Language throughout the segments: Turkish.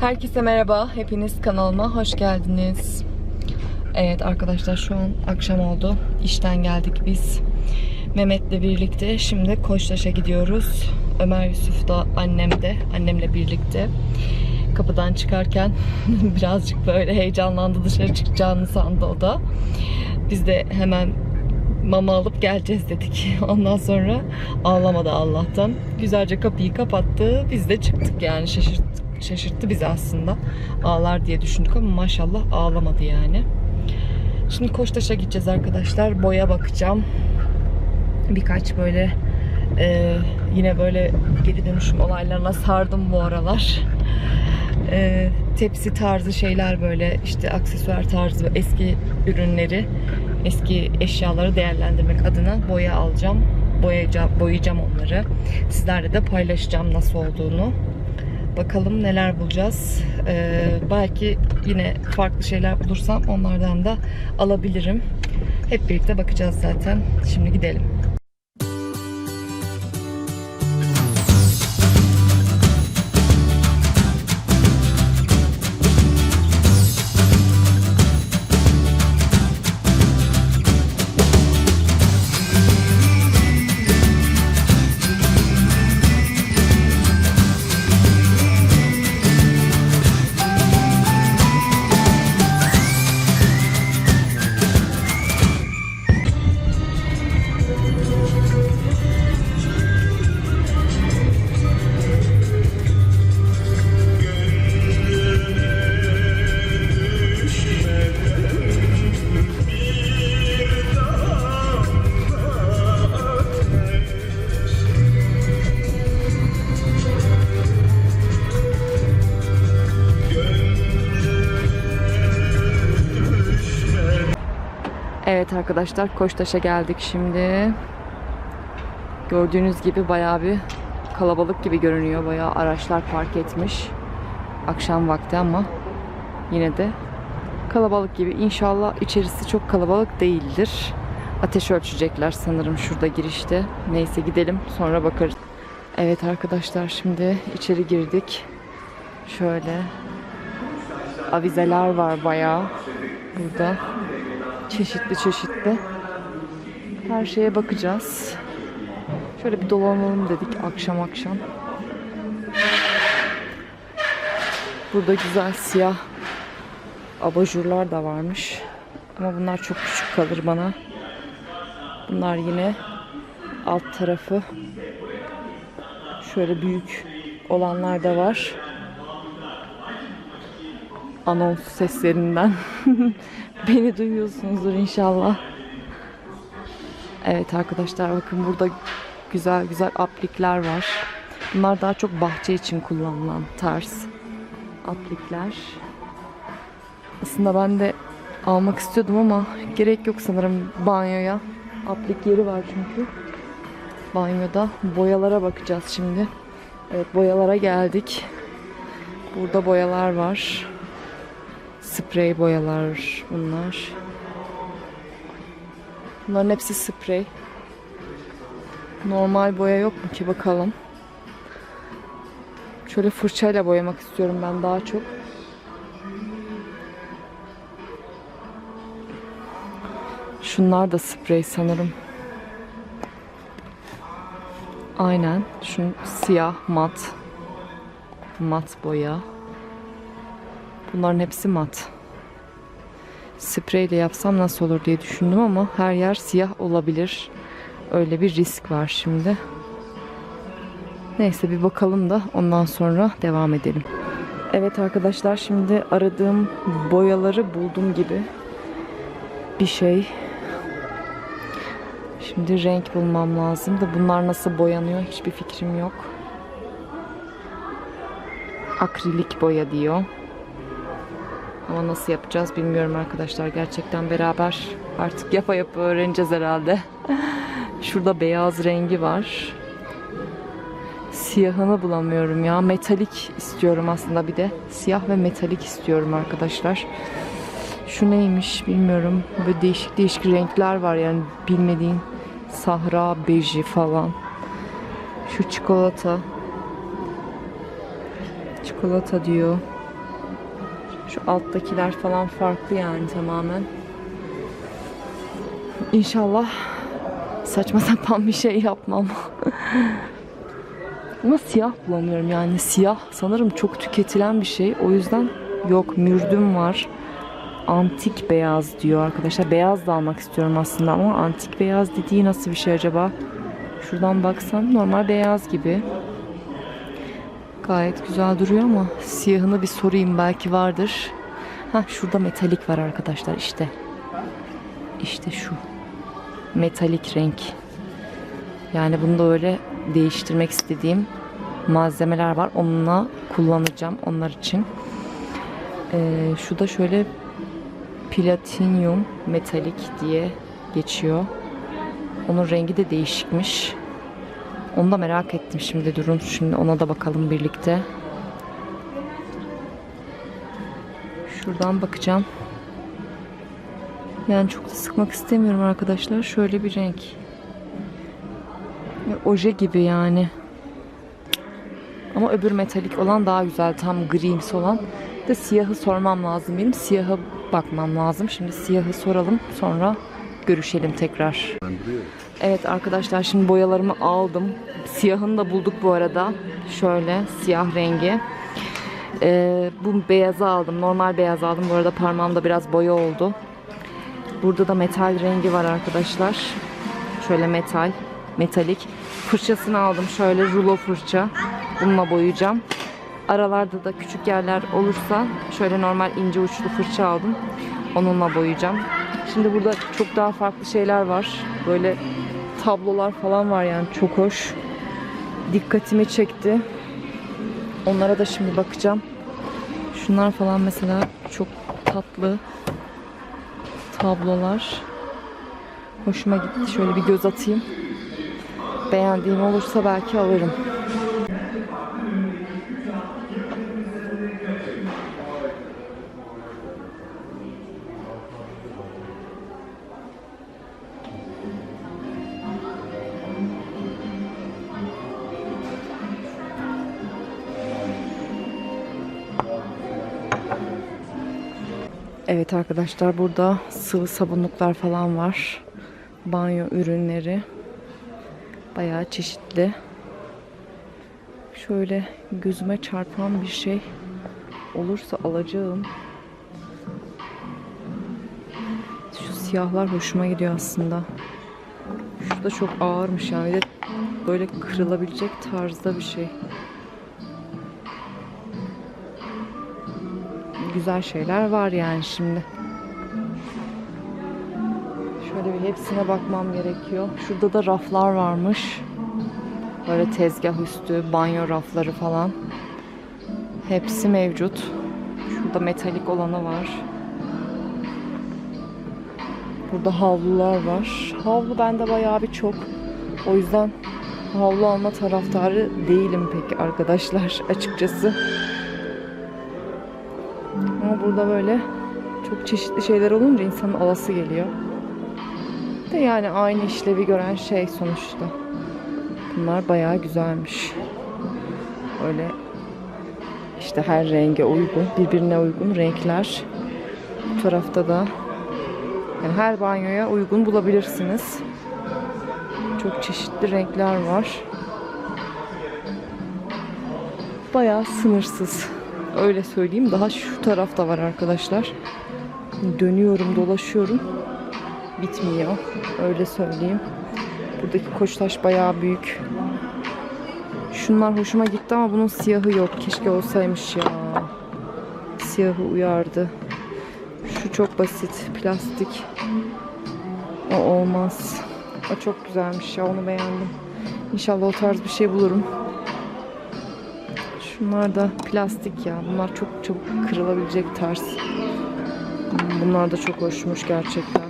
Herkese merhaba. Hepiniz kanalıma hoş geldiniz. Evet arkadaşlar şu an akşam oldu. İşten geldik biz. Mehmet'le birlikte şimdi Koçtaş'a gidiyoruz. Ömer Yusuf da annem de annemle birlikte. Kapıdan çıkarken birazcık böyle heyecanlandı dışarı çıkacağını sandı o da. Biz de hemen mama alıp geleceğiz dedik. Ondan sonra ağlamadı Allah'tan. Güzelce kapıyı kapattı. Biz de çıktık yani şaşırttık. Şaşırttı bizi aslında. Ağlar diye düşündük ama maşallah ağlamadı yani. Şimdi Koçtaş'a gideceğiz arkadaşlar. Boya bakacağım. Birkaç böyle e, yine böyle geri dönüşüm olaylarına sardım bu aralar. E, tepsi tarzı şeyler böyle işte aksesuar tarzı eski ürünleri eski eşyaları değerlendirmek adına boya alacağım. Boyayacağım, boyayacağım onları. Sizlerle de paylaşacağım nasıl olduğunu. Bakalım neler bulacağız. Ee, belki yine farklı şeyler bulursam onlardan da alabilirim. Hep birlikte bakacağız zaten. Şimdi gidelim. Evet arkadaşlar Koçtaş'a geldik şimdi. Gördüğünüz gibi bayağı bir kalabalık gibi görünüyor. Bayağı araçlar park etmiş. Akşam vakti ama yine de kalabalık gibi. İnşallah içerisi çok kalabalık değildir. Ateş ölçecekler sanırım şurada girişte. Neyse gidelim sonra bakarız. Evet arkadaşlar şimdi içeri girdik. Şöyle avizeler var bayağı burada çeşitli çeşitli her şeye bakacağız. Şöyle bir dolanalım dedik akşam akşam. Burada güzel siyah abajurlar da varmış. Ama bunlar çok küçük kalır bana. Bunlar yine alt tarafı şöyle büyük olanlar da var. Anons seslerinden Beni duyuyorsunuzdur inşallah. Evet arkadaşlar bakın burada güzel güzel aplikler var. Bunlar daha çok bahçe için kullanılan tarz aplikler. Aslında ben de almak istiyordum ama gerek yok sanırım banyoya. Aplik yeri var çünkü. Banyoda boyalara bakacağız şimdi. Evet boyalara geldik. Burada boyalar var. Sprey boyalar bunlar. Bunların hepsi sprey. Normal boya yok mu ki bakalım. Şöyle fırçayla boyamak istiyorum ben daha çok. Şunlar da sprey sanırım. Aynen. Şu siyah mat. Mat boya. Bunların hepsi mat. Spreyle yapsam nasıl olur diye düşündüm ama her yer siyah olabilir. Öyle bir risk var şimdi. Neyse bir bakalım da ondan sonra devam edelim. Evet arkadaşlar şimdi aradığım boyaları buldum gibi bir şey. Şimdi renk bulmam lazım da bunlar nasıl boyanıyor hiçbir fikrim yok. Akrilik boya diyor. Ama nasıl yapacağız bilmiyorum arkadaşlar. Gerçekten beraber artık yapa yapa öğreneceğiz herhalde. Şurada beyaz rengi var. Siyahını bulamıyorum ya. Metalik istiyorum aslında bir de. Siyah ve metalik istiyorum arkadaşlar. Şu neymiş bilmiyorum. Böyle değişik değişik renkler var yani bilmediğin. Sahra beji falan. Şu çikolata. Çikolata diyor. Şu alttakiler falan farklı yani tamamen. İnşallah saçma sapan bir şey yapmam. Ama siyah bulamıyorum yani siyah sanırım çok tüketilen bir şey. O yüzden yok mürdüm var. Antik beyaz diyor arkadaşlar. Beyaz da almak istiyorum aslında ama antik beyaz dediği nasıl bir şey acaba? Şuradan baksam normal beyaz gibi. Gayet güzel duruyor ama siyahını bir sorayım belki vardır. Ha şurada metalik var arkadaşlar işte. İşte şu. Metalik renk. Yani bunu da öyle değiştirmek istediğim malzemeler var. Onunla kullanacağım onlar için. Ee, şu da şöyle platinyum metalik diye geçiyor. Onun rengi de değişikmiş. Onu da merak ettim şimdi durun. Şimdi ona da bakalım birlikte. Şuradan bakacağım. Yani çok da sıkmak istemiyorum arkadaşlar. Şöyle bir renk. Oje gibi yani. Ama öbür metalik olan daha güzel. Tam grimsi olan. De siyahı sormam lazım benim. Siyaha bakmam lazım. Şimdi siyahı soralım. Sonra görüşelim tekrar. Evet arkadaşlar şimdi boyalarımı aldım. Siyahını da bulduk bu arada. Şöyle siyah rengi. Ee, bu beyazı aldım. Normal beyaz aldım. Bu arada parmağımda biraz boya oldu. Burada da metal rengi var arkadaşlar. Şöyle metal, metalik. Fırçasını aldım. Şöyle rulo fırça. Bununla boyayacağım. Aralarda da küçük yerler olursa şöyle normal ince uçlu fırça aldım. Onunla boyayacağım. Şimdi burada çok daha farklı şeyler var. Böyle tablolar falan var yani çok hoş. Dikkatimi çekti. Onlara da şimdi bakacağım. Şunlar falan mesela çok tatlı tablolar. Hoşuma gitti. Şöyle bir göz atayım. Beğendiğim olursa belki alırım. Evet arkadaşlar burada sıvı sabunluklar falan var. Banyo ürünleri. Bayağı çeşitli. Şöyle gözüme çarpan bir şey olursa alacağım. Şu siyahlar hoşuma gidiyor aslında. Şu da çok ağırmış yani. Bir böyle kırılabilecek tarzda bir şey. Güzel şeyler var yani şimdi. Şöyle bir hepsine bakmam gerekiyor. Şurada da raflar varmış. Böyle tezgah üstü, banyo rafları falan. Hepsi mevcut. Şurada metalik olanı var. Burada havlular var. Havlu bende bayağı bir çok. O yüzden havlu alma taraftarı değilim pek arkadaşlar açıkçası. Burada böyle çok çeşitli şeyler olunca insanın alası geliyor. De yani aynı işlevi gören şey sonuçta. Bunlar bayağı güzelmiş. Öyle işte her renge uygun, birbirine uygun renkler. Bu tarafta da yani her banyoya uygun bulabilirsiniz. Çok çeşitli renkler var. Bayağı sınırsız. Öyle söyleyeyim. Daha şu tarafta var arkadaşlar. Dönüyorum, dolaşıyorum. Bitmiyor. Öyle söyleyeyim. Buradaki koçtaş bayağı büyük. Şunlar hoşuma gitti ama bunun siyahı yok. Keşke olsaymış ya. Siyahı uyardı. Şu çok basit. Plastik. O olmaz. O çok güzelmiş ya. Onu beğendim. İnşallah o tarz bir şey bulurum. Şunlar da plastik ya. Bunlar çok çabuk kırılabilecek tarz. Bunlar da çok hoşmuş gerçekten.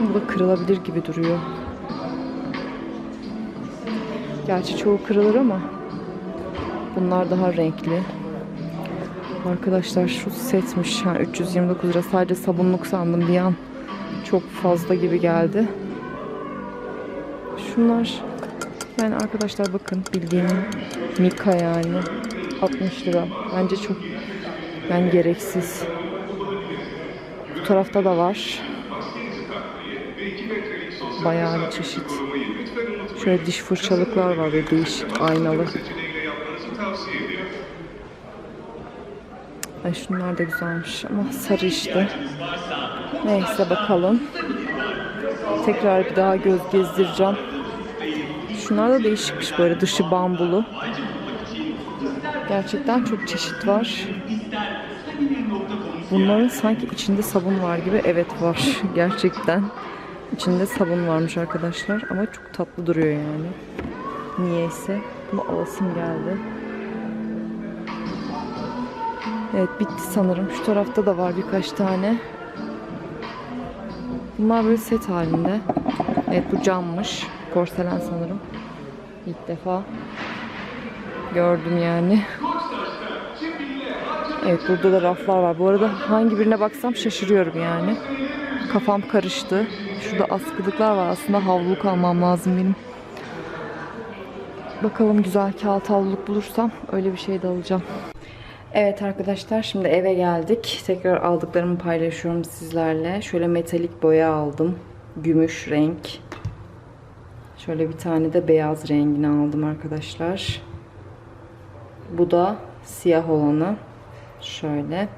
Bu da kırılabilir gibi duruyor. Gerçi çoğu kırılır ama bunlar daha renkli. Arkadaşlar şu setmiş. Ha, 329 lira. Sadece sabunluk sandım bir an. Çok fazla gibi geldi. Şunlar yani arkadaşlar bakın bildiğim Mika yani 60 lira. Bence çok Yani gereksiz. Bu tarafta da var. Bayağı bir çeşit. Şöyle diş fırçalıklar var ve değişik aynalı. Ay şunlar da güzelmiş ama sarı işte. Neyse bakalım. Tekrar bir daha göz gezdireceğim. Şunlar da değişikmiş böyle dışı bambulu. Gerçekten çok çeşit var. Bunların sanki içinde sabun var gibi. Evet var. Gerçekten. İçinde sabun varmış arkadaşlar. Ama çok tatlı duruyor yani. Niyeyse. Bunu alasım geldi. Evet bitti sanırım. Şu tarafta da var birkaç tane. Bunlar böyle set halinde. Evet bu cammış. Porselen sanırım. İlk defa gördüm yani. Evet burada da raflar var. Bu arada hangi birine baksam şaşırıyorum yani. Kafam karıştı. Şurada askılıklar var. Aslında havluluk almam lazım benim. Bakalım güzel kağıt havluluk bulursam öyle bir şey de alacağım. Evet arkadaşlar şimdi eve geldik. Tekrar aldıklarımı paylaşıyorum sizlerle. Şöyle metalik boya aldım. Gümüş renk. Şöyle bir tane de beyaz rengini aldım arkadaşlar. Bu da siyah olanı. Şöyle.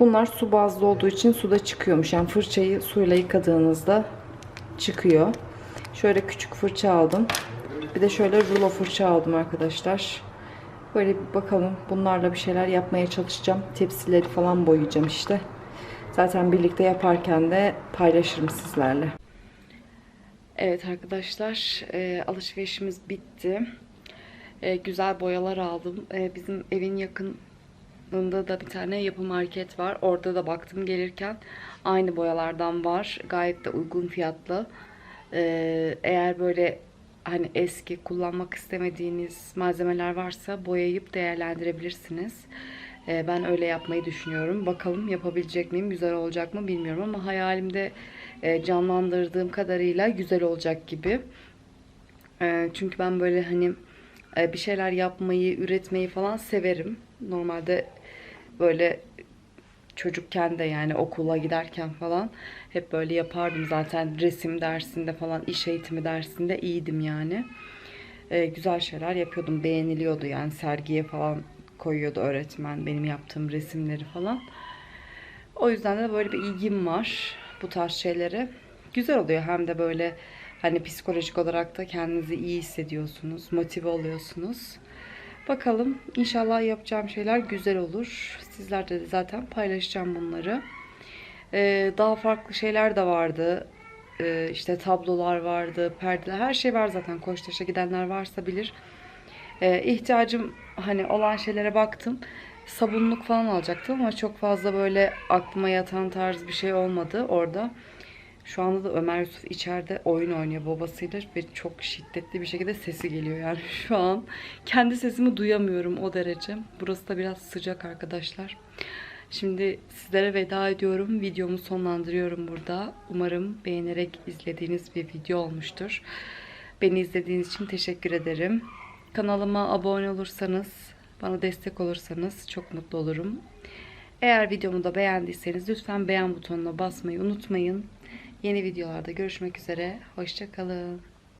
Bunlar su bazlı olduğu için suda çıkıyormuş. Yani fırçayı suyla yıkadığınızda çıkıyor. Şöyle küçük fırça aldım. Bir de şöyle rulo fırça aldım arkadaşlar. Böyle bir bakalım. Bunlarla bir şeyler yapmaya çalışacağım. Tepsileri falan boyayacağım işte. Zaten birlikte yaparken de paylaşırım sizlerle. Evet arkadaşlar e, alışverişimiz bitti. E, güzel boyalar aldım. E, bizim evin yakınında da bir tane yapı market var. Orada da baktım gelirken aynı boyalardan var. Gayet de uygun fiyatlı. E, eğer böyle hani eski kullanmak istemediğiniz malzemeler varsa boyayıp değerlendirebilirsiniz. E, ben öyle yapmayı düşünüyorum. Bakalım yapabilecek miyim, güzel olacak mı bilmiyorum ama hayalimde canlandırdığım kadarıyla güzel olacak gibi. E, çünkü ben böyle hani e, bir şeyler yapmayı, üretmeyi falan severim. Normalde böyle çocukken de yani okula giderken falan hep böyle yapardım zaten resim dersinde falan iş eğitimi dersinde iyiydim yani. E, güzel şeyler yapıyordum beğeniliyordu yani sergiye falan koyuyordu öğretmen benim yaptığım resimleri falan. O yüzden de böyle bir ilgim var bu tarz şeylere. Güzel oluyor hem de böyle hani psikolojik olarak da kendinizi iyi hissediyorsunuz, motive oluyorsunuz. Bakalım inşallah yapacağım şeyler güzel olur. Sizlerle de zaten paylaşacağım bunları. Ee, daha farklı şeyler de vardı. Ee, işte tablolar vardı, perdeler, her şey var zaten. Koçtaş'a gidenler varsa bilir. Ee, ihtiyacım hani olan şeylere baktım. Sabunluk falan alacaktım ama çok fazla böyle aklıma yatan tarz bir şey olmadı orada. Şu anda da Ömer Yusuf içeride oyun oynuyor babasıyla ve çok şiddetli bir şekilde sesi geliyor yani şu an. Kendi sesimi duyamıyorum o derece. Burası da biraz sıcak arkadaşlar. Şimdi sizlere veda ediyorum. Videomu sonlandırıyorum burada. Umarım beğenerek izlediğiniz bir video olmuştur. Beni izlediğiniz için teşekkür ederim. Kanalıma abone olursanız, bana destek olursanız çok mutlu olurum. Eğer videomu da beğendiyseniz lütfen beğen butonuna basmayı unutmayın. Yeni videolarda görüşmek üzere. Hoşçakalın.